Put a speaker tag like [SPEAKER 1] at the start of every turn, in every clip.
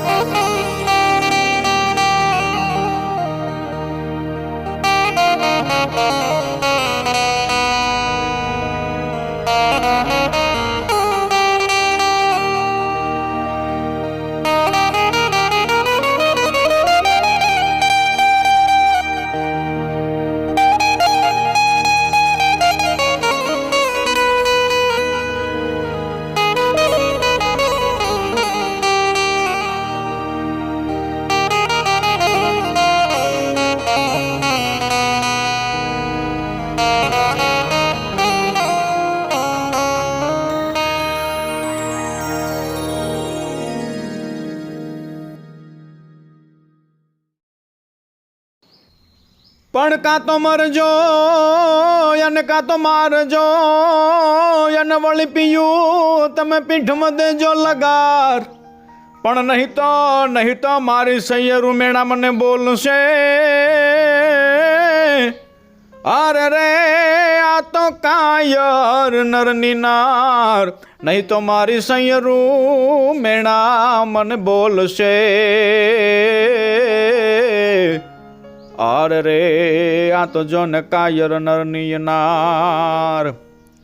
[SPEAKER 1] Música પણ કાં તો મરજો, અને કાં તો મારજો, અને વળી પીયું તમે પીઠમાં દેજો લગાર. પણ નહીં તો નહીં તો મારી સૈયરું મેળા મને બોલશે. અરે રે, આ તો કાયર નાર. નહીં તો મારી સૈયરું મેળા મને બોલશે. અરે રે, આ તો જો ને કાયર નરની નાર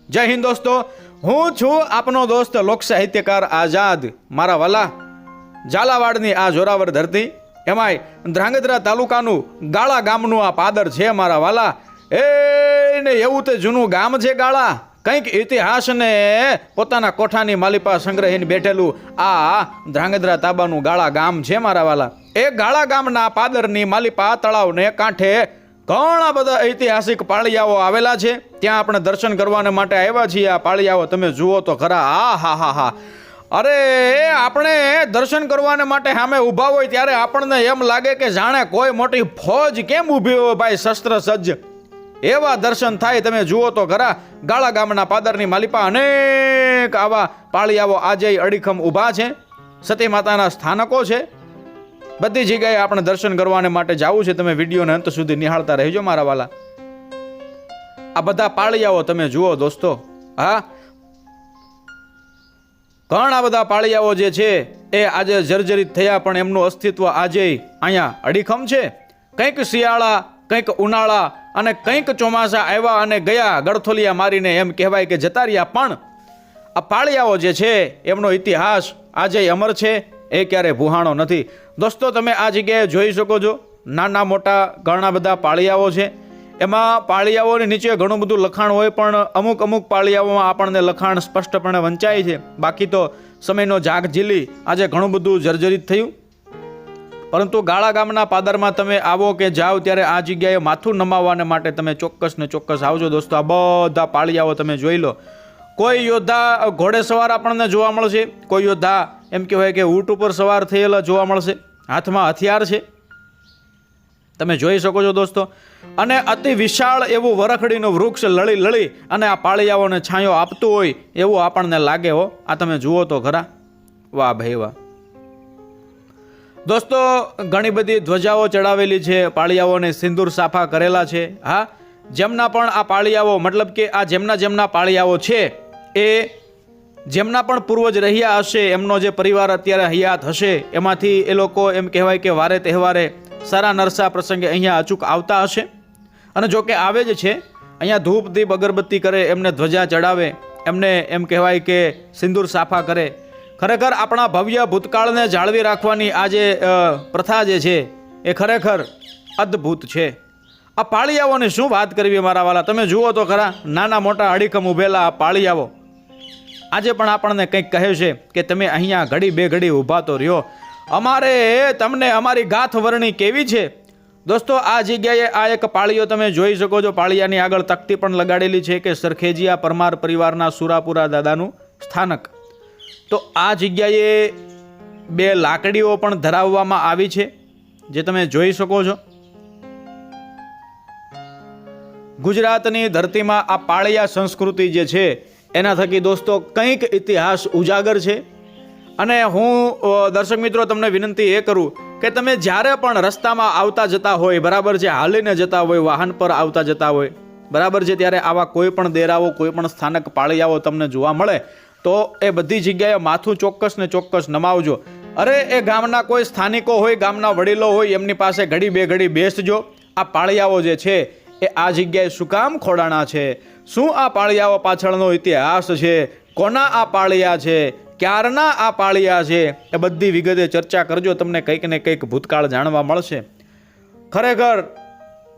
[SPEAKER 1] જય હિન્દ દોસ્તો, હું છું આપનો દોસ્ત લોક સાહિત્યકાર આઝાદ, મારા વાલા ઝાલાવાડની આ જોરાવર ધરતી. એમાંય ધ્રાંગધ્રા તાલુકાનું ગાળા ગામનું આ પાદર છે, મારા વાલા. એ ને એવું તે જૂનું ગામ છે, ગાળા. કંઈક ઇતિહાસને પોતાના કોઠાની માલિપા સંગ્રહીને બેઠેલું આ ધ્રાંગધ્રા તાબાનું ગાળા ગામ છે મારા વાલા. એ ગાળા ગામના પાદરની માલિપા તળાવને કાંઠે ઘણા બધા ઐતિહાસિક પાળિયાઓ આવેલા છે. ત્યાં આપણે દર્શન કરવાને માટે આવ્યા છીએ. આ પાળિયાઓ તમે જુઓ તો ખરા, આ હા હા હા. અરે આપણે દર્શન કરવાને માટે સામે ઊભા હોય ત્યારે આપણને એમ લાગે કે જાણે કોઈ મોટી ફોજ કેમ ઊભી હોય ભાઈ, શસ્ત્ર સજ્જ? એવા દર્શન થાય તમે જુઓ તો ખરા ગાળા ગામના પાદરની માલિપા અનેક આવા પાળિયાઓ આજે અડીખમ ઊભા છે. સતી માતાના સ્થાનકો છે. બધી જગ્યાએ આપણે દર્શન કરવાને માટે જવું છે. તમે વિડીયોને અંત સુધી નિહાળતા રહેજો મારા વાલા. આ બધા પાળિયાઓ તમે જુઓ દોસ્તો. હા. ઘણા બધા પાળિયાઓ જે છે એ આજે જર્જરિત થયા પણ એમનું અસ્તિત્વ આજે અહીંયા અડીખમ છે. કંઈક શિયાળા, કંઈક ઉનાળા અને કંઈક ચોમાસા આવ્યા અને ગયા, ગળથોલિયા મારીને એમ કહેવાય કે જતા રહ્યા પણ આ પાળિયાઓ જે છે, એમનો ઇતિહાસ આજે અમર છે, એ ક્યારે ભૂહાણો નથી. દોસ્તો, તમે આ જગ્યાએ જોઈ શકો છો, નાના મોટા ઘણા બધા પાળિયાઓ છે. એમાં પાળિયાઓની નીચે ઘણું બધું લખાણ હોય, પણ અમુક અમુક પાળિયાઓમાં આપણને લખાણ સ્પષ્ટપણે વંચાય છે. બાકી તો સમયનો જાગ ઝીલી આજે ઘણું બધું જર્જરિત થયું. પરંતુ ગાળા ગામના પાદરમાં તમે આવો કે જાઓ ત્યારે આ જગ્યાએ માથું નમાવવાને માટે તમે ચોક્કસ ને ચોક્કસ આવજો. દોસ્તો, આ બધા પાળિયાઓ તમે જોઈ લો. કોઈ યોદ્ધા ઘોડે સવાર આપણને જોવા મળશે? કોઈ યોદ્ધા એમ કહેવાય કે ઊંટ ઉપર સવાર થયેલા જોવા મળશે? હાથમાં હથિયાર છે? તમે જોઈ શકો છો દોસ્તો. અને અતિ વિશાળ એવું વરખડીનું વૃક્ષ લળી લળી અને આ પાળિયાઓને છાંયો આપતું હોય એવું આપણને લાગે હો. આ તમે જુઓ તો ખરા. વાહ ભાઈ વાહ. દોસ્તો, ઘણી બધી ધ્વજાઓ ચડાવેલી છે પાળિયાઓને સિંદૂર સાફા કરેલા છે. હા, જેમના પણ આ પાળિયાઓ, મતલબ કે આ જેમના જેમના પાળિયાઓ છે, એ જેમના પણ પૂર્વજ રહ્યા હશે, એમનો જે પરિવાર અત્યારે હયાત હશે, એમાંથી એ લોકો એમ કહેવાય કે વારે તહેવારે સારા નરસા પ્રસંગે અહીંયા અચૂક આવતા હશે. અને જો કે આવે જ છે, અહીંયા ધૂપ, દીપ, અગરબત્તી કરે, એમને ધ્વજા ચડાવે, એમને એમ કહેવાય કે સિંદૂર સાફા કરે. ખરેખર આપણા ભવ્ય ભૂતકાળને જાળવી રાખવાની આ જે પ્રથા જે છે, એ ખરેખર અદ્ભુત છે. આ પાળિયાઓની શું વાત કરવી મારા વાલા? તમે જુઓ તો ખરા, નાના મોટા અડીખમ ઊભેલા આ પાળિયાઓ. આજે પણ આપણને કંઈક કહે છે કે તમે અહીંયા ઘડી બે ઘડી ઊભા તો રહ્યો. અમારે, તમને અમારી ગાથ વરણી કેવી છે? દોસ્તો, આ જગ્યાએ આ એક પાળીઓ તમે જોઈ શકો છો. પાળિયાની આગળ તકતી પણ લગાડેલી છે કે સરખેજીયા પરમાર પરિવારના સુરાપુરા દાદાનું સ્થાનક. તો આ જગ્યાએ બે લાકડીઓ પણ ધરાવવામાં આવી છે, જે તમે જોઈ શકો છો. ગુજરાતની ધરતીમાં આ પાળિયા સંસ્કૃતિ જે છે, એના થકી દોસ્તો કંઈક ઇતિહાસ ઉજાગર છે. અને હું દર્શક મિત્રો, તમને વિનંતી એ કરું કે તમે જ્યારે પણ રસ્તામાં આવતા જતા હોય, બરાબર છે, હાલીને જતા હોય, વાહન પર આવતા જતા હોય, બરાબર છે, ત્યારે આવા કોઈ પણ દેરાઓ, કોઈ પણ સ્થાનક પાળિયાઓ તમને જોવા મળે. તો એ બધી જગ્યાએ માથું ચોક્કસ ને ચોક્કસ નમાવજો. અરે, એ ગામના કોઈ સ્થાનિકો હોય, ગામના વડીલો હોય, એમની પાસે ઘડી બે ઘડી બેસજો. આ પાળિયાઓ જે છે, એ આ જગ્યાએ શું કામ ખોડાણા છે? શું આ પાળિયાઓ પાછળનો ઇતિહાસ છે? કોના આ પાળિયા છે? ક્યારના આ પાળિયા છે? એ બધી વિગતે ચર્ચા કરજો, તમને કંઈક ને કંઈક ભૂતકાળ જાણવા મળશે. ખરેખર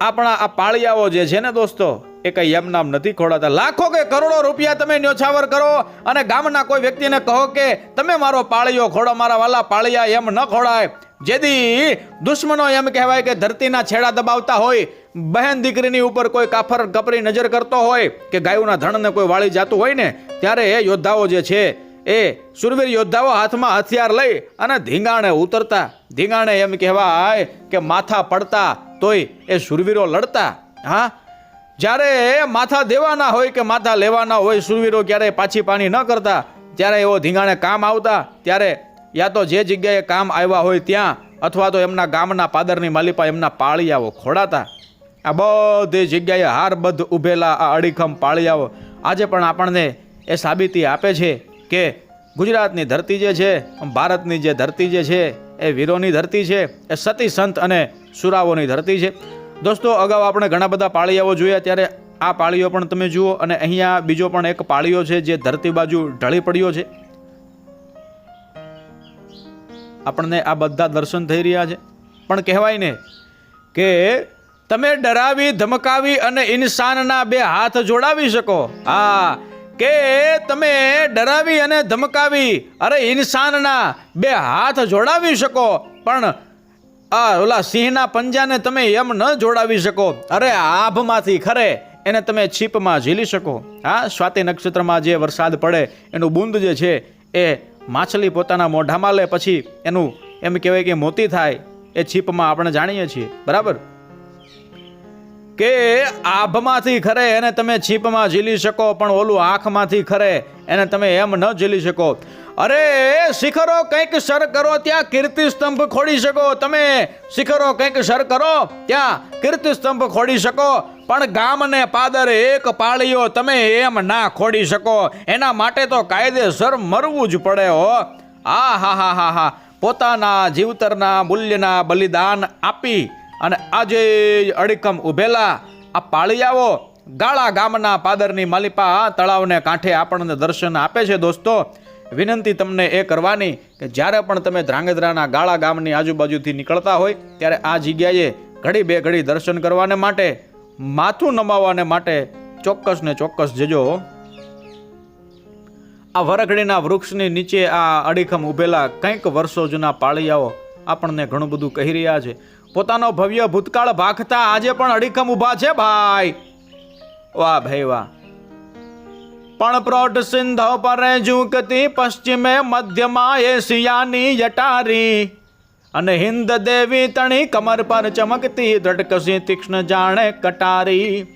[SPEAKER 1] આપણા આ પાળિયાઓ જે છે ને દોસ્તો, એ કઈ એમ નામ નથી ખોડાતા. લાખો કે કરોડો રૂપિયા તમે ન્યોછાવર કરો અને ગામના કોઈ વ્યક્તિને કહો કે, તમે મારો પાળિયો ખોડો, મારા વાલા પાળિયા એમ ન ખોડાય. જેથી દુશ્મનો એમ કહેવાય કે ધરતીના છેડા દબાવતા હોય, બહેન દીકરીની ઉપર કોઈ કાફર કપરી નજર કરતો હોય કે ગાયોના ધણને કોઈ વાળી જાતું હોય ને, ત્યારે એ યોદ્ધાઓ જે છે, એ સુરવીર યોદ્ધાઓ હાથમાં હથિયાર લઈ અને ધીંગાણે ઉતરતા. ધીંગાણે એમ કહેવાય કે માથા પડતા તોય એ સુરવીરો લડતા, હા? જ્યારે માથા દેવાના હોય કે માથા લેવાના હોય, સુરવીરો ક્યારેય પાછી પાણી ન કરતા, ત્યારે એવો ધીંગાણે કામ આવતા, ત્યારે યા તો જે જગ્યાએ કામ આવ્યા હોય ત્યાં, અથવા તો એમના ગામના પાદરની માલિપા એમના પાળિયાઓ ખોડાતા. આ બધી જગ્યાએ હારબદ્ધ ઊભેલા આ અડીખમ પાળિયાઓ. આજે પણ આપણને એ સાબિતી આપે છે કે ગુજરાતની ધરતી જે છે, ભારતની જે ધરતી જે છે એ વીરોની ધરતી છે, એ સતી સંત અને સુરાઓની ધરતી છે. દોસ્તો, અગાઉ આપણે ઘણા બધા પાળીયાઓ જોયા, ત્યારે આ પાળીઓ પણ તમે જુઓ અને અહીંયા બીજો પણ એક પાળીઓ છે જે ધરતી બાજુ ઢળી પડ્યો છે. આપણને આ બધા દર્શન થઈ રહ્યા છે. પણ કહેવાય ને કે તમે ડરાવી, ધમકાવી અને ઇન્સાનના બે હાથ જોડાવી શકો. હા કે તમે ડરાવી અને ધમકાવી. અરે ઇન્સાનના બે હાથ જોડાવી શકો, પણ આ ઓલા સિંહના પંજાને તમે એમ ન જોડાવી શકો. અરે આભમાંથી ખરે, એને તમે છીપમાં ઝીલી શકો. હા, સ્વાતિ નક્ષત્રમાં જે વરસાદ પડે, એનું બુંદ જે છે, એ માછલી પોતાના મોઢામાં લે, પછી એનું એમ કહેવાય કે મોતી થાય, એ છીપમાં આપણે જાણીએ છીએ. બરાબર? કે આભમાંથી ખરે એને તમે છીપમાં ઝીલી શકો, પણ ઓલું આંખમાંથી ખરે એને તમે એમ ન ઝીલી શકો. અરે, શિખરો કંઈક સર કરો, ત્યાં કીર્તિ સ્તંભ ખોડી શકો. તમે શિખરો કંઈક સર કરો, ત્યાં કીર્તિ સ્તંભ ખોડી શકો. પણ ગામને પાદર એક પાળીઓ તમે એમ ના ખોડી શકો. એના માટે તો કાયદેસર મરવું જ પડે હો. આ હા હા હા હા. પોતાના જીવતરના મૂલ્યના બલિદાન આપી અને આજે અડીકમ ઉભેલા આ પાળિયાઓ ગાળા ગામના પાદરની માલિપા તળાવને કાંઠે આપણને દર્શન આપે છે દોસ્તો. વિનંતી તમને એ કરવાની કે જ્યારે પણ તમે ધ્રાંગધ્રાના ગાળા ગામની આજુબાજુથી નીકળતા હોય, ત્યારે આ જગ્યાએ ઘડી બે ઘડી દર્શન કરવાને માટે, માથું નમાવવાને માટે ચોક્કસ ને ચોક્કસ જજો. આ વરખડીના વૃક્ષની નીચે આ અડીખમ ઉભેલા કંઈક વર્ષો જૂના પાળિયાઓ આપણને ઘણું બધું કહી રહ્યા છે. પોતાનો ભવ્ય ભૂતકાળ ભાખતા આજે પણ અડીખમ ઊભા છે ભાઈ. વાહ ભાઈ વાહ. પણ પ્રૌઢ સિંધો પર ઝૂંકતી પશ્ચિમે, મધ્યમાં એશિયાની જટારી અને હિન્દ દેવી તણી કમર પર ચમકતી ધડકસી તીક્ષ્ણ જાણે કટારી.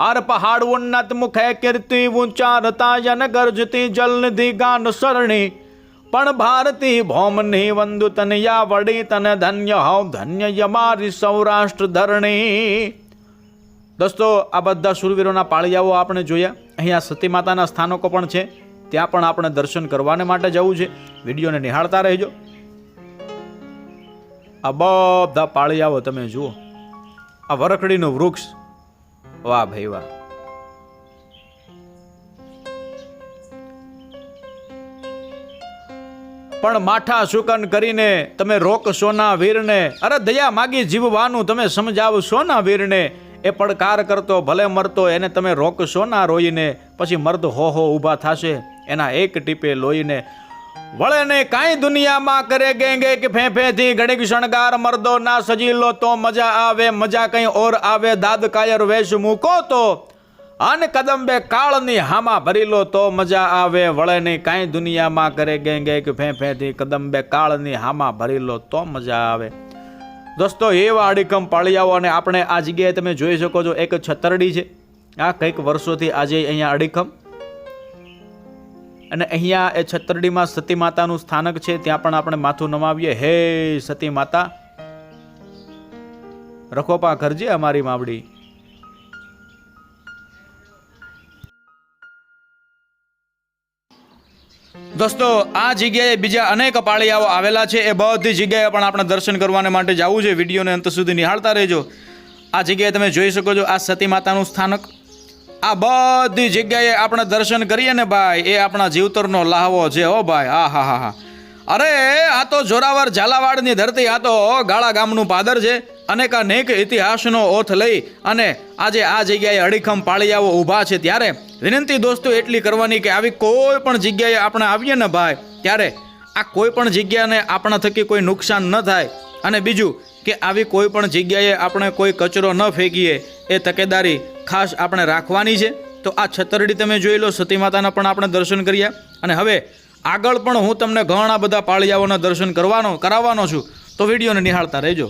[SPEAKER 1] અર પહાડ ઉન્નત મુખે કીર્તિ ઉચ્ચારતા જન ગર્જતી જલનિધિ ગાન સરણી પણ ભારતી ભૌમની વંદુ તનયા વડી તને ધન્ય હવ, ધન્ય યમારી સૌરાષ્ટ્ર ધરણી. દોસ્તો, આ બધા સુરવીરોના પાળિયાઓ આપણે જોયા. અહીંયા સતી માતાના સ્થાનકો પણ છે. ત્યાં પણ આપણે દર્શન કરવાને માટે જવું છે. વિડીયોને નિહાળતા રહેજો. આ બધા પાળિયાઓ તમે જુઓ. આ વરખડીનું વૃક્ષ. વાહ ભાઈ વાહ. પણ માઠા સુકન કરીને તમે રોકશો ના વીરને. અરે દયા માગી જીવવાનું તમે સમજાવશો ના વીરને. એ પડકાર કરતો, ભલે મરતો, એને તમે રોકશો ના રોઈને. પછી મર્દ હો હો ઊભા થશે, એના એક ટીપે લોહીને. વળે ને કાંઈ દુનિયામાં કરે ગેંગે કે ફે ફેથી ઘડીક શણગાર મર્દો ના સજી લો તો મજા આવે, મજા કંઈ ઓર આવે, દાદ કાયર વેશ મૂકો તો. અન કદંબે કાળની હામાં ભરી લો તો મજા આવે. વળે નહીં કાંઈ દુનિયામાં કરે ગેંગે કે ફે ફેથી કદંબે કાળની હામાં ભરી લો તો મજા આવે. દોસ્તો એવા અડીકમ પાળિયાઓ અને આપણે આ જગ્યાએ તમે જોઈ શકો છો, એક છતરડી છે. આ કંઈક વર્ષોથી આજે અહીંયા અડીખમ. અને અહીંયા એ છતરડીમાં સતી માતાનું સ્થાનક છે, ત્યાં પણ આપણે માથું નમાવીએ. હે સતી માતા. રખોપા કરજે અમારી માવડી. દોસ્તો, આ જગ્યાએ બીજા અનેક પાળિયાઓ આવેલા છે. એ બધી જગ્યાએ પણ આપણે દર્શન કરવાને માટે જવું છે. વિડીયોને અંત સુધી નિહાળતા રહેજો. આ જગ્યાએ તમે જોઈ શકો છો, આ સતી માતાનું સ્થાનક. આ બધી જગ્યાએ આપણે દર્શન કરીએ ને ભાઈ, એ આપણા જીવતરનો લાહવો છે, હો ભાઈ. હા હા હા હા. અરે, આ તો જોરાવર ઝાલાવાડની ધરતી, આ તો ગાળા ગામનું પાદર છે. અનેક અનેક ઇતિહાસનો ઓથ લઈ અને આજે આ જગ્યાએ અડીખમ પાળિયાઓ ઊભા છે ત્યારે વિનંતી દોસ્તો એટલી કરવાની કે આવી કોઈ પણ જગ્યાએ આપણે આવીએ ને ભાઈ, ત્યારે આ કોઈ પણ જગ્યાને આપણા થકી કોઈ નુકસાન ન થાય. અને બીજું કે આવી કોઈ પણ જગ્યાએ આપણે કોઈ કચરો ન ફેંકીએ, એ તકેદારી ખાસ આપણે રાખવાની છે. તો આ છતરડી તમે જોઈ લો, સતી માતાના પણ આપણે દર્શન કર્યા. અને હવે આગળ પણ હું તમને ઘણા બધા પાળિયાઓના દર્શન કરવાનો, કરાવવાનો છું. તો વિડીયોને નિહાળતા રહેજો.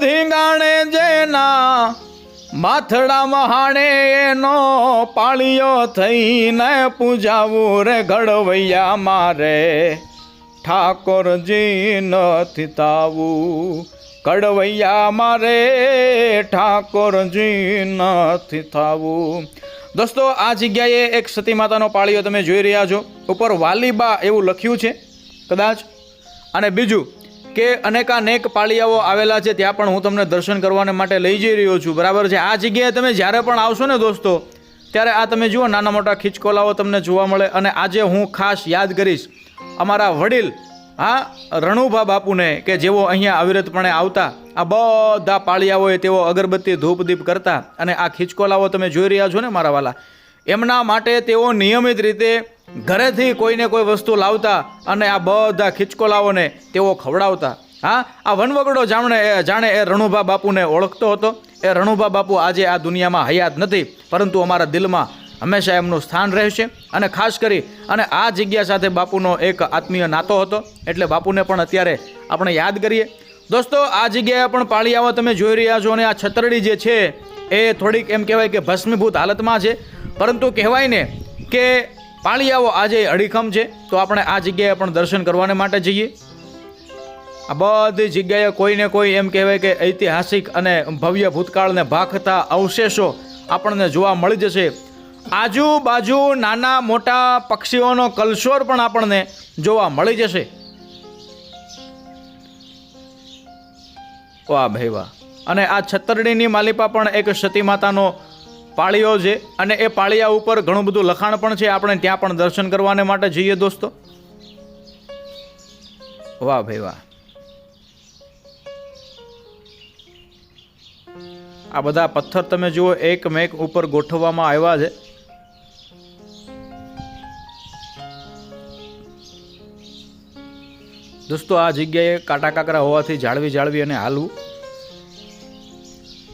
[SPEAKER 1] ધીંગાણે જેના માથડા મહાણે એનો પાળિયો થઈને પૂજાવું રે ઘડવૈયા મારે. ઠાકોરજી નથી તાવું કડવૈયા મારે ઠાકોરજી નથી થાવું દોસ્તો, આ જગ્યાએ એક સતી માતાનો પાળિયો તમે જોઈ રહ્યા છો. ઉપર વાલીબા એવું લખ્યું છે, કદાચ. અને બીજું કે અનેકાનેક પાળિયાઓ આવેલા છે, ત્યાં પણ હું તમને દર્શન કરવાને માટે લઈ જઈ રહ્યો છું. બરાબર છે? આ જગ્યાએ તમે જ્યારે પણ આવશો ને દોસ્તો, ત્યારે આ તમે જુઓ, નાના મોટા ખીચકોલાઓ તમને જોવા મળે અને આજે હું ખાસ યાદ કરીશ અમારા વડીલ, હા, રણુભા બાપુને કે જેઓ અહીંયા અવિરતપણે આવતા, આ બધા પાળિયાઓએ તેઓ અગરબત્તી ધૂપ દીપ કરતા અને આ ખીચકોલાઓ તમે જોઈ રહ્યા છો ને મારા વાલા, એમના માટે તેઓ નિયમિત રીતે ઘરેથી કોઈને કોઈ વસ્તુ લાવતા અને આ બધા ખીચકોલાઓને તેઓ ખવડાવતા. હા, આ વનવગડો જાણે જાણે એ રણુભા બાપુને ઓળખતો હતો. એ રણુભા બાપુ આજે આ દુનિયામાં હયાત નથી, પરંતુ અમારા દિલમાં હંમેશા એમનું સ્થાન રહેશે અને ખાસ કરી અને આ જગ્યા સાથે બાપુનો એક આત્મીય નાતો હતો. એટલે બાપુને પણ અત્યારે આપણે યાદ કરીએ. દોસ્તો, આ જગ્યાએ પણ પાળીયાઓ તમે જોઈ રહ્યા છો અને આ છતરડી જે છે, એ થોડીક એમ કહેવાય કે ભસ્મીભૂત હાલતમાં છે. પરંતુ કહેવાય ને કે પાળિયાઓ આજે અડીખમ છે, તો આપણે આ જગ્યાએ પણ દર્શન કરવાને માટે જઈએ. આ બધી જગ્યાએ કોઈને કોઈ એમ કહેવાય કે ઐતિહાસિક અને ભવ્ય ભૂતકાળને ભાખતા અવશેષો આપણને જોવા મળી જશે. આજુબાજુ નાના મોટા પક્ષીઓનો કલશોર પણ આપણને જોવા મળી જશે. વાહ ભાઈ વાહ. અને આ છતરડીની માલિપા પણ એક સતી માતાનો પાળિયો છે અને એ પાળિયા ઉપર ઘણું બધું લખાણ પણ છે. આપણે ત્યાં પણ દર્શન કરવાને માટે જઈએ દોસ્તો. વાહ ભાઈ વાહ. આ બધા પથ્થર તમે જુઓ, એક મેક ઉપર ગોઠવવામાં આવ્યા છે. દોસ્તો, આ જગ્યાએ કાંટા કાકરા હોવાથી જાળવી જાળવી અને હાલવું.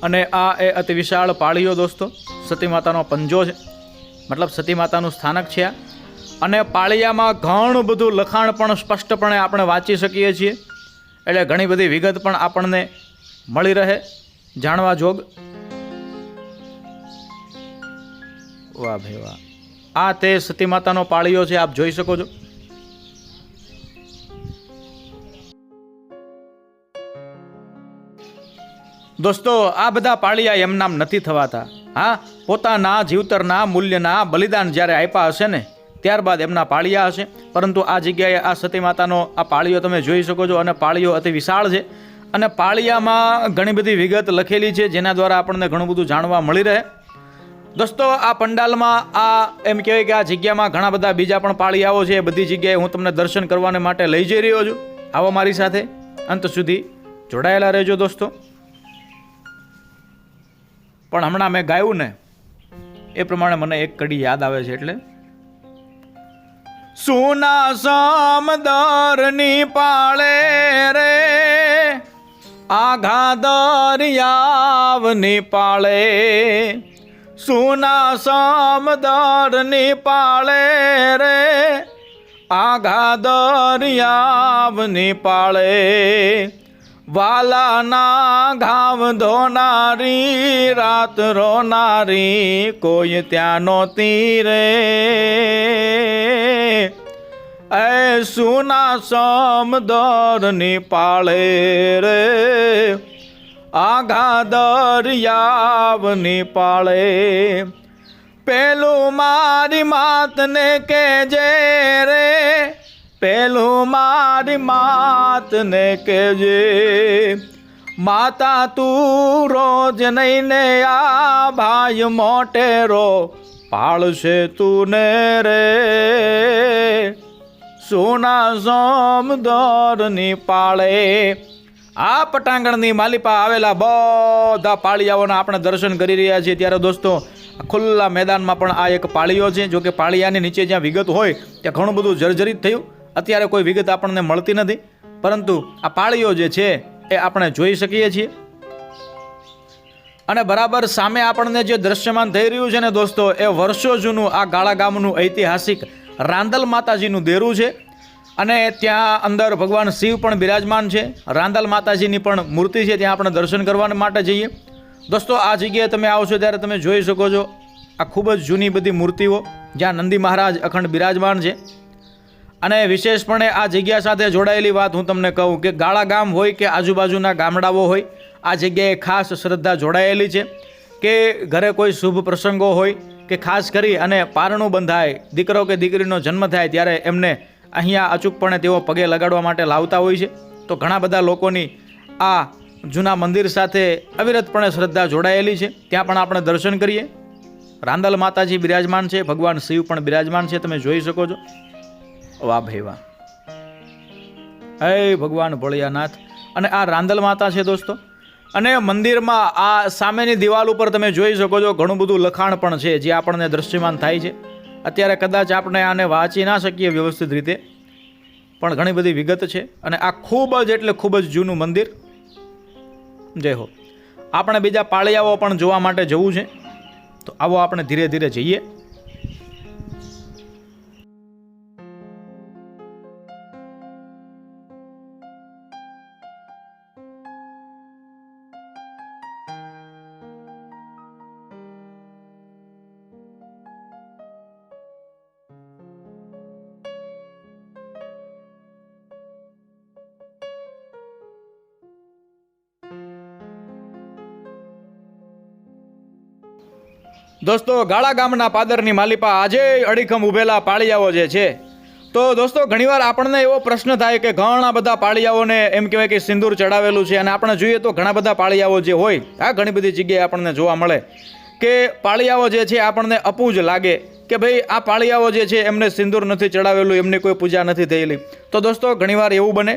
[SPEAKER 1] અને આ એ અતિ વિશાળ પાળીઓ દોસ્તો. સતી માતાનો પંજો છે. મતલબ સતી માતાનું સ્થાનક છે આ. અને પાળિયામાં ઘણું બધું લખાણ પણ સ્પષ્ટપણે આપણે વાંચી શકીએ છીએ. એટલે ઘણી બધી વિગત પણ આપણને મળી રહે. જાણવા જોગ. વાહ ભાઈ વાહ. આ તે સતી માતાનો પાળિયો છે, આપ જોઈ શકો છો. દોસ્તો, આ બધા પાળિયા એમ નામ નથી થવાતા. હા પોતાના, જીવતરના, મૂલ્યના બલિદાન જ્યારે આપ્યા હશે ને, ત્યારબાદ એમના પાળિયા હશે. પરંતુ આ જગ્યાએ આ સતી માતાનો આ પાળિયો તમે જોઈ શકો છો અને પાળિયો અતિ વિશાળ છે. અને પાળિયામાં ઘણી બધી વિગત લખેલી છે, જેના દ્વારા આપણને ઘણું બધું જાણવા મળી રહે. દોસ્તો, આ પંડાલમાં આ એમ કહેવાય કે આ જગ્યામાં ઘણા બધા બીજા પણ પાળિયાઓ છે. એ બધી જગ્યાએ હું તમને દર્શન કરવાને માટે લઈ જઈ રહ્યો છું. આવો મારી સાથે. અંત સુધી જોડાયેલા રહેજો દોસ્તો. પણ હમણાં મેં ગાયું ને એ પ્રમાણે મને એક કડી યાદ આવે છે એટલે. સુના સમદરની પાળે રે, આઘા દરિયાવની પાળે. સુના સમદરની પાળે રે, આઘા દરિયાવની પાળે. વાલાના ઘાવ ધોનારી રાત રોનારી કોઈ ત્યાં નહોતી રે. એ સુના સમદરની પાળે રે. આઘા દરિયાવની પાળે. પેલું મારી માતને કેજે રે. પેલું મારી માતને કેજે માતા, તું રોજ નહીં ને આ ભાઈ મોટેરો પાળશે તું ને રે. સોના સમદરની પાળે આ પટાંગણની માલિપા આવેલા બધા પાળિયાઓના આપણે દર્શન કરી રહ્યા છીએ. ત્યારે દોસ્તો ખુલ્લા મેદાનમાં પણ આ એક પાળીઓ છે. જો કે પાળિયાની નીચે જ્યાં વિગત હોય, ત્યાં ઘણું બધું જર્જરિત થયું. અત્યારે કોઈ વિગત આપણને મળતી નથી. પરંતુ આ પાળીઓ જે છે, એ આપણે જોઈ શકીએ છીએ. અને બરાબર સામે આપણને જે દ્રશ્યમાન થઈ રહ્યું છે ને દોસ્તો, એ વર્ષો જૂનું આ ગાળા ગામનું ઐતિહાસિક રાંદલ માતાજીનું દેરું છે. અને ત્યાં અંદર ભગવાન શિવ પણ બિરાજમાન છે. રાંદલ માતાજીની પણ મૂર્તિ છે, ત્યાં આપણે દર્શન કરવા માટે જઈએ. દોસ્તો, આ જગ્યાએ તમે આવશો ત્યારે તમે જોઈ શકો છો આ ખૂબ જ જૂની બધી મૂર્તિઓ, જ્યાં નંદી મહારાજ અખંડ બિરાજમાન છે. અને વિશેષપણે આ જગ્યા સાથે જોડાયેલી વાત હું તમને કહું કે ગાળા ગામ હોય કે આજુબાજુના ગામડાઓ હોય, આ જગ્યાએ ખાસ શ્રદ્ધા જોડાયેલી છે કે ઘરે કોઈ શુભ પ્રસંગો હોય કે ખાસ કરી અને પારણું બંધાય, દીકરો કે દીકરીનો જન્મ થાય ત્યારે એમને અહીંયા અચૂકપણે તેઓ પગે લગાડવા માટે લાવતા હોય છે. તો ઘણા બધા લોકોની આ જૂના મંદિર સાથે અવિરતપણે શ્રદ્ધા જોડાયેલી છે. ત્યાં પણ આપણે દર્શન કરીએ. રાંદલ માતાજી બિરાજમાન છે, ભગવાન શિવ પણ બિરાજમાન છે, તમે જોઈ શકો છો. વાહ ભાઈ વાહ. હે ભગવાન ભોળિયાનાથ. અને આ રાંદલ માતા છે દોસ્તો? અને મંદિરમાં આ સામેની દિવાલ ઉપર તમે જોઈ શકો છો ઘણું બધું લખાણ પણ છે, જે આપણને દ્રશ્યમાન થાય છે. અત્યારે કદાચ આપણે આને વાંચી ના શકીએ વ્યવસ્થિત રીતે. પણ ઘણી બધી વિગત છે. અને આ ખૂબ જ એટલે ખૂબ જ જૂનું મંદિર. જય હો. આપણે બીજા પાળિયાઓ પણ જોવા માટે જવું છે. તો આવો આપણે ધીરે ધીરે જઈએ. દોસ્તો, ગાળા ગામના પાદરની માલિપા આજે અડીખમ ઊભેલા પાળિયાઓ જે છે. તો દોસ્તો, ઘણીવાર આપણને એવો પ્રશ્ન થાય કે ઘણા બધા પાળિયાઓને એમ કહેવાય કે સિંદૂર ચડાવેલું છે અને આપણે જોઈએ તો ઘણા બધા પાળિયાઓ જે હોય, આ ઘણી બધી જગ્યાએ આપણને જોવા મળે કે પાળિયાઓ જે છે આપણને અપૂજ લાગે કે ભાઈ આ પાળિયાઓ જે છે એમને સિંદૂર નથી ચડાવેલું, એમની કોઈ પૂજા નથી થયેલી. તો દોસ્તો, ઘણીવાર એવું બને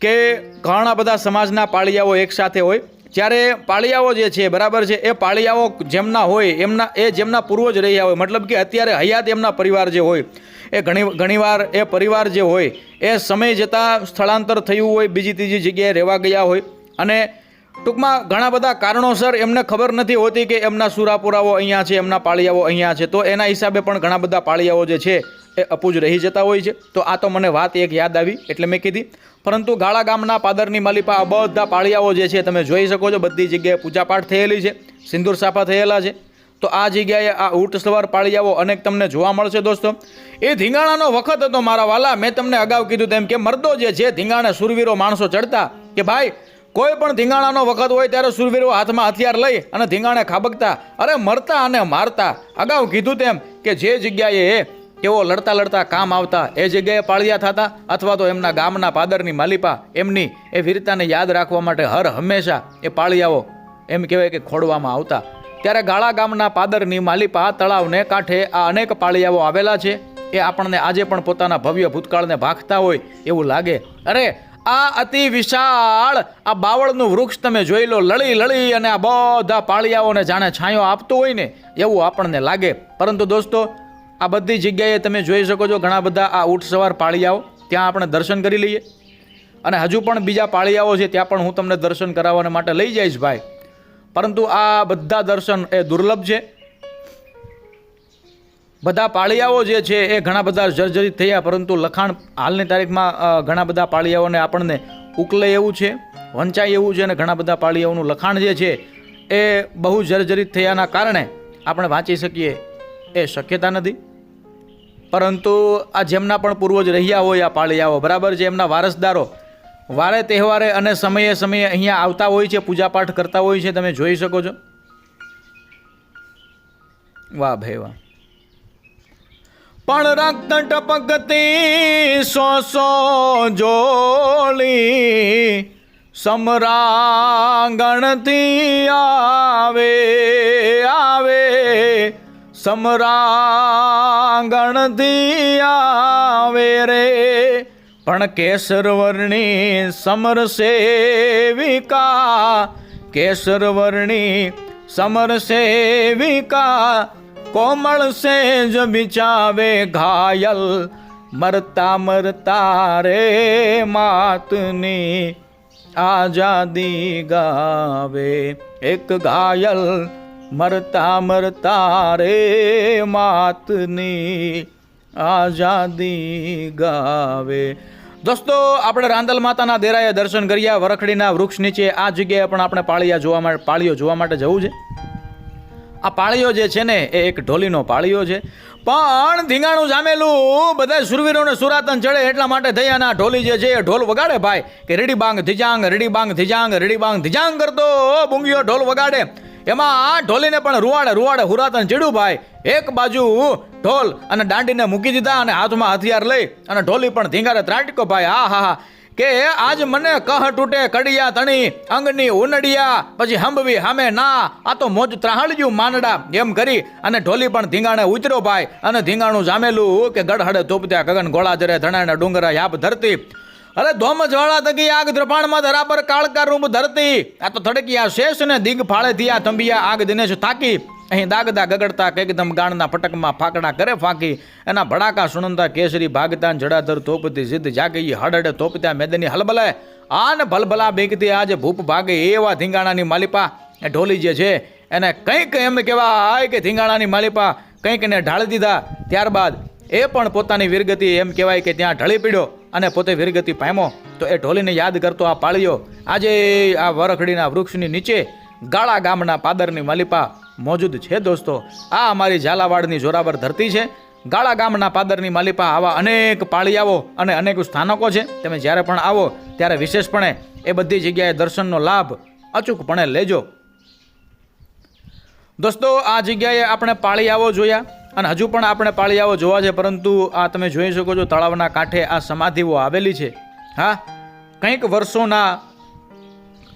[SPEAKER 1] કે ઘણા બધા સમાજના પાળિયાઓ એકસાથે હોય જ્યારે પાળિયાઓ જે છે, બરાબર છે, એ પાળિયાઓ જેમના હોય, એમના, એ જેમના પૂર્વજ રહ્યા હોય, મતલબ કે અત્યારે હયાત એમના પરિવાર જે હોય, એ ઘણી, ઘણીવાર એ પરિવાર જે હોય, એ સમય જતાં સ્થળાંતર થયું હોય, બીજી ત્રીજી જગ્યાએ રહેવા ગયા હોય, અને ટૂંકમાં ઘણા બધા કારણોસર એમને ખબર નથી હોતી કે એમના સુરાપુરાઓ અહીંયા છે, એમના પાળિયાઓ અહીંયા છે, તો એના હિસાબે પણ ઘણા બધા પાળિયાઓ જે છે એ અપૂજ રહી જતા હોય છે. તો આ તો મને વાત એક યાદ આવી, એટલે મેં કીધી, પરંતુ ગાળા ગામના પાદરની માલિપા આ બધા પાળિયાઓ જે છે, તમે જોઈ શકો છો, બધી જગ્યાએ પૂજાપાઠ થયેલી છે, સિંદૂર સાફા થયેલા છે. તો આ જગ્યાએ આ ઊંટ સવાર પાળિયાઓ અનેક તમને જોવા મળશે દોસ્તો. એ ધીંગાણાનો વખત હતો મારા વાલા, મેં તમને અગાઉ કીધું તેમ કે મર્દો જે છે, ધીંગાણે સુરવીરો માણસો ચડતા કે ભાઈ, કોઈ પણ ધીંગાણાનો વખત હોય ત્યારે સુરવીરો હાથમાં હથિયાર લઈ અને ધીંગાણે ખાબકતા, અરે મરતા અને મારતા. અગાઉ કીધું તેમ કે જે જગ્યાએ તેઓ લડતા લડતા કામ આવતા એ જગ્યાએ પાળિયા થતા અથવા તો એમના ગામના પાદરની માલિપા એમની એ વીરતાને યાદ રાખવા માટે હર હંમેશા એ પાળિયાઓ એમ કહેવાય કે ખોડવામાં આવતા. ત્યારે ગાળા ગામના પાદરની માલિપા તળાવને કાંઠે આ અનેક પાળિયાઓ આવેલા છે. એ આપણને આજે પણ પોતાના ભવ્ય ભૂતકાળને ભાખતા હોય એવું લાગે. અરે, આ અતિ વિશાળ આ બાવળનું વૃક્ષ તમે જોઈ લો, લળી લળી અને આ બધા પાળિયાઓને જાણે છાંયો આપતો હોય ને એવું આપણને લાગે. પરંતુ દોસ્તો આ બધી જગ્યાએ તમે જોઈ શકો છો ઘણા બધા આ ઊંટ સવાર પાળિયાઓ. ત્યાં આપણે દર્શન કરી લઈએ. અને હજુ પણ બીજા પાળિયાઓ છે, ત્યાં પણ હું તમને દર્શન કરાવવાને માટે લઈ જઈશ ભાઈ. પરંતુ આ બધા દર્શન એ દુર્લભ છે. બધા પાળિયાઓ જે છે એ ઘણા બધા જર્જરિત થયા, પરંતુ લખાણ હાલની તારીખમાં ઘણા બધા પાળિયાઓને આપણને ઉકલે એવું છે, વંચાય એવું છે અને ઘણા બધા પાળિયાઓનું લખાણ જે છે એ બહુ જર્જરિત થયાના કારણે આપણે વાંચી શકીએ. એ શક્યતા નથી. પરંતુ આ જેમના પણ પૂર્વજ રહ્યા હોય આ પાળિયાઓ, બરાબર? છે એમના વારસદારો વારે તહેવારે અને સમયે સમયે અહીંયા આવતા હોય છે, પૂજાપાઠ કરતા હોય છે, તમે જોઈ શકો છો. વાહ ભાઈ વાહ. પણ રક્ત ટપકતી સો સો જોલી સમરાંગણથી આવે આવે. સમરાંગણથી આવે રે. પણ કેસરવર્ણી સમર સેવિકા, કેસરવર્ણી સમર સેવિકા, કોમળ સેજ બિચાવે ઘાયલ, મરતા મરતા રે માતની આઝાદી ગાવે. એક ઘાયલ મરતા મરતા રે માતની આઝાદી ગાવે દોસ્તો આપણે રાંદલ માતાના દેરાએ દર્શન કર્યા વરખડીના વૃક્ષ નીચે આ જગ્યાએ પણ આપણે પાળિયા જોવા માટે પાળીઓ જોવા માટે જવું છે. આ પાળીઓ જે છે ને, એ એક ઢોલીનો પાળીઓ છે. પણ ધીંગાણું જામેલું બધા સુરવીરોને સુરાતન ચડે એટલા માટે થઈ અને આ ઢોલી જે છે, એ ઢોલ વગાડે ભાઈ. કે રેડી બાંગ ધીજાંગ રેડી બાંગ ધીજાંગ રેડી બાંગ ધીજાંગ કરતો બુંગીઓ ઢોલ વગાડે. એમાં ઢોલીને પણ રૂવાડે રૂવાડે હુરાતન ચીડું ભાઈ એક બાજુ ઢોલ અને દાંડીને મૂકી દીધા અને હાથમાં હથિયાર લઈ અને ઢોલી પણ ધીંગારે ત્રાટકો ભાઈ, હા હા હા. કે આજ મને કહ તૂટે કડિયા તણી, અંગની ઉનડિયા, પછી હંબવી હામે ના. આ તો મોજ ત્રાહળ્યું માનડા એમ કરી અને ઢોલી પણ ધીંગાણે ઉતર્યો, ભાઈ. અને ધીંગાણું જામેલું કે ગડહડે ધોપત્યા ગગન ગોળાજરે ધણાના ડુંગરા યાપ ધરતી. અરે ધોમ જ્વાળા તગી આગ દ્રપાણમાં ધરાબર કાળકાર રૂપ ધરતી. આ તો થડકિયા શેષ ને દિગ ફાળે આ તંબિયા આગ દિનેશ થાકી. અહીં દાગદા ગગડતા કેકદમ ગાણના ફટકમાં ફાકડા કરે ફાંકી. એના ભડાકા સુણંદા કેસરી ભાગતા જડાધર તોપતી સિદ્ધ જાગી હડડે તોપત્યા મેદની હલબલે. આને ભલભલા બેંકતી આજે ભૂપ ભાગે એવા ધીંગાણાની માલિપા. એ ઢોલી જે છે, એને કંઈક એમ કહેવાય કે ધીંગાણાની માલિપા. કંઈક એને ઢાળી દીધા. ત્યારબાદ એ પણ પોતાની વીરગતિ એમ કહેવાય કે ત્યાં ઢળી પીડ્યો. અને પોતે વીરગતિ પામ્યો, તો એ ઢોલીને યાદ કરતો આ પાળ્યો આજે આ વરખડીના વૃક્ષની નીચે ગાળા ગામના પાદરની માલિપા મોજૂદ છે દોસ્તો. આ અમારી ઝાલાવાડની જોરાવર ધરતી છે. ગાળા ગામના પાદરની માલિપા આવા અનેક પાળિયાઓ અને અનેક સ્થાનકો છે. તમે જ્યારે પણ આવો, ત્યારે વિશેષપણે એ બધી જગ્યાએ દર્શનનો લાભ અચૂકપણે લેજો. દોસ્તો, આ જગ્યાએ આપણે પાળિયાઓ જોયા. અને હજુ પણ આપણે પાળિયાઓ જોવા છે, પરંતુ આ તમે જોઈ શકો છો, તળાવના કાંઠે આ સમાધિઓ આવેલી છે. હા, કંઈક વર્ષોના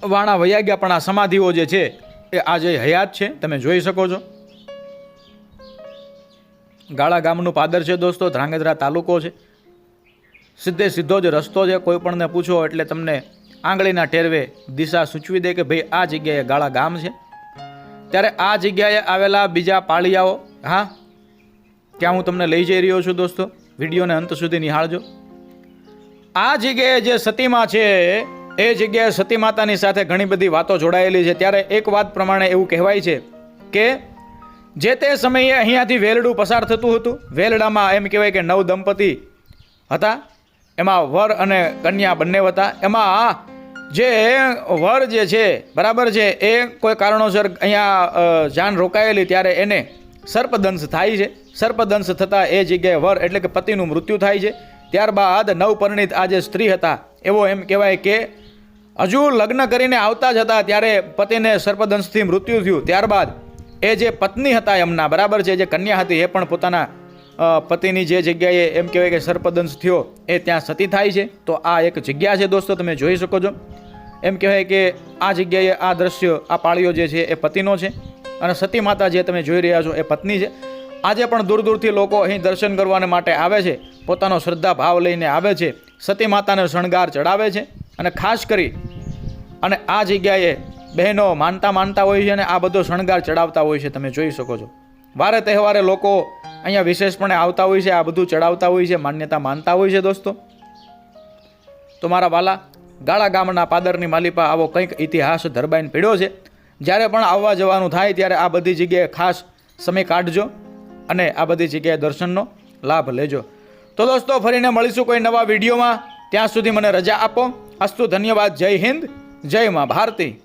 [SPEAKER 1] વાણા વયા ગયા, પણ આ સમાધિઓ જે છે, એ આજે હયાત છે, તમે જોઈ શકો છો. ગાળા ગામનું પાદર છે દોસ્તો, ધ્રાંગધ્રા તાલુકો છે. સીધે સીધો જ રસ્તો છે, કોઈ પણને પૂછો એટલે તમને આંગળીના ટેરવે દિશા સૂચવી દે કે ભાઈ આ જગ્યાએ ગાળા ગામ છે. ત્યારે આ જગ્યાએ આવેલા બીજા પાળિયાઓ, હા ત્યાં હું તમને લઈ જઈ રહ્યો છું દોસ્તો? વિડીયોને અંત સુધી નિહાળજો. આ જગ્યાએ જે સતીમાં છે, એ જગ્યાએ સતી માતાની સાથે ઘણી બધી વાતો જોડાયેલી છે. ત્યારે એક વાત પ્રમાણે એવું કહેવાય છે કે જે તે સમયે અહીંયાથી વેલડું પસાર થતું હતું, વેલડામાં એમ કહેવાય કે નવ દંપતી હતા. એમાં વર અને કન્યા બંને હતા. એમાં જે વર જે છે, બરાબર છે, એ કોઈ કારણોસર અહીંયા જાન રોકાયેલી, ત્યારે એને સર્પદંશ થાય છે. સર્પદંશ થતાં એ જગ્યાએ વર એટલે કે પતિનું મૃત્યુ થાય છે. ત્યારબાદ નવપરિણીત આ જે સ્ત્રી હતા. એવો એમ કહેવાય કે હજુ લગ્ન કરીને આવતા જ હતા ત્યારે પતિને સર્પદંશથી મૃત્યુ થયું. ત્યારબાદ એ જે પત્ની હતા એમના, બરાબર છે જે કન્યા હતી એ પણ પોતાના પતિની જે જગ્યાએ એમ કહેવાય કે સર્પદંશ થયો, એ ત્યાં સતી થાય છે. તો આ એક જગ્યા છે દોસ્તો, તમે જોઈ શકો છો. એમ કહેવાય કે આ જગ્યાએ આ દ્રશ્ય, આ પાળીઓ જે છે એ પતિનો છે. અને સતી માતા જે તમે જોઈ રહ્યા છો એ પત્ની છે. આજે પણ દૂર દૂરથી લોકો અહીં દર્શન કરવાને માટે આવે છે. પોતાનો શ્રદ્ધા ભાવ લઈને આવે છે. સતી માતાને શણગાર ચડાવે છે અને ખાસ કરી અને આ જગ્યાએ બહેનો માનતા માનતા હોય છે અને આ બધો શણગાર ચડાવતા હોય છે. તમે જોઈ શકો છો. વારે તહેવારે લોકો અહીંયા વિશેષપણે આવતા હોય છે. આ બધું ચડાવતા હોય છે. માન્યતા માનતા હોય છે દોસ્તો. તો મારા વાલા, ગાળા ગામના પાદરની માલિપા આવો કંઈક ઇતિહાસ ધરબાઈને પીડ્યો છે. જ્યારે પણ આવવા જવાનું થાય ત્યારે આ બધી જગ્યાએ ખાસ સમય કાઢજો. અને આ બધી જગ્યાએ દર્શનનો લાભ લેજો. તો દોસ્તો, ફરીને મળીશું કોઈ નવા વિડીયોમાં. ત્યાં સુધી મને રજા આપો. અસ્તુ ધન્યવાદ. જય હિન્દ. જય મા ભારતી.